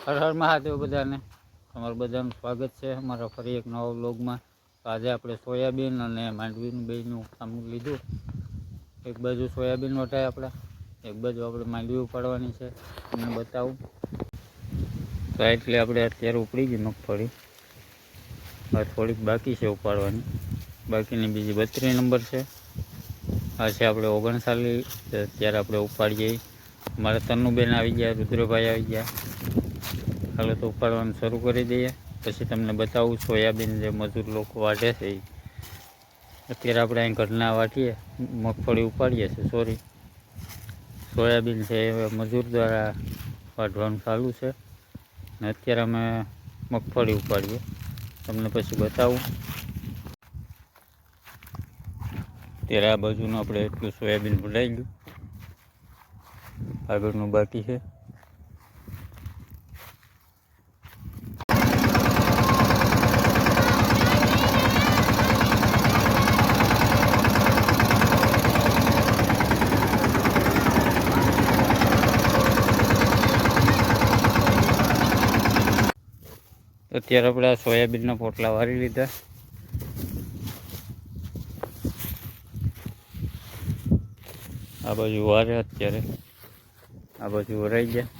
હર હર મહાદેવ બધાને. તમારું બધાનું સ્વાગત છે અમારા ફરી એક નવા બ્લોગમાં તો આજે આપણે સોયાબીન અને માંડવીનું બેયનું કામ લીધું. એક બાજુ સોયાબીન વટાય આપણે, એક બાજુ આપણે માંડવી ઉપાડવાની છે. તમને બતાવું. તો એટલે આપણે અત્યારે ઉપડી ગઈ મગફળી. આ થોડીક બાકી છે ઉપાડવાની. બાકીની બીજી બત્રીસ નંબર છે. આ છે આપણે ઓગણસાલી અત્યારે આપણે ઉપાડીએ. અમારા તન્નુબેન આવી ગયા, રુદ્રભાઈ આવી ગયા. હાલો તો ઉપાડવાનું શરૂ કરી દઈએ. પછી તમને બતાવું સોયાબીન જે મજૂર લોકો વાટે છે એ અત્યારે આપણે અહીં ઘરના વાટીએ, મગફળી ઉપાડીએ છીએ સોરી સોયાબીન છે એ મજૂર દ્વારા વાઢવાનું ચાલુ છે. ને અત્યારે અમે મગફળી ઉપાડીએ. તમને પછી બતાવું. અત્યારે આ બાજુનું આપણે એટલું સોયાબીન ભૂલાઈ ગયું. આગળનું બાકી છે. અત્યારે આપણે આ સોયાબીનના પોટલા વારી લીધા. આ બાજુ વારે અત્યારે. આ બાજુ વરાઈ ગયા.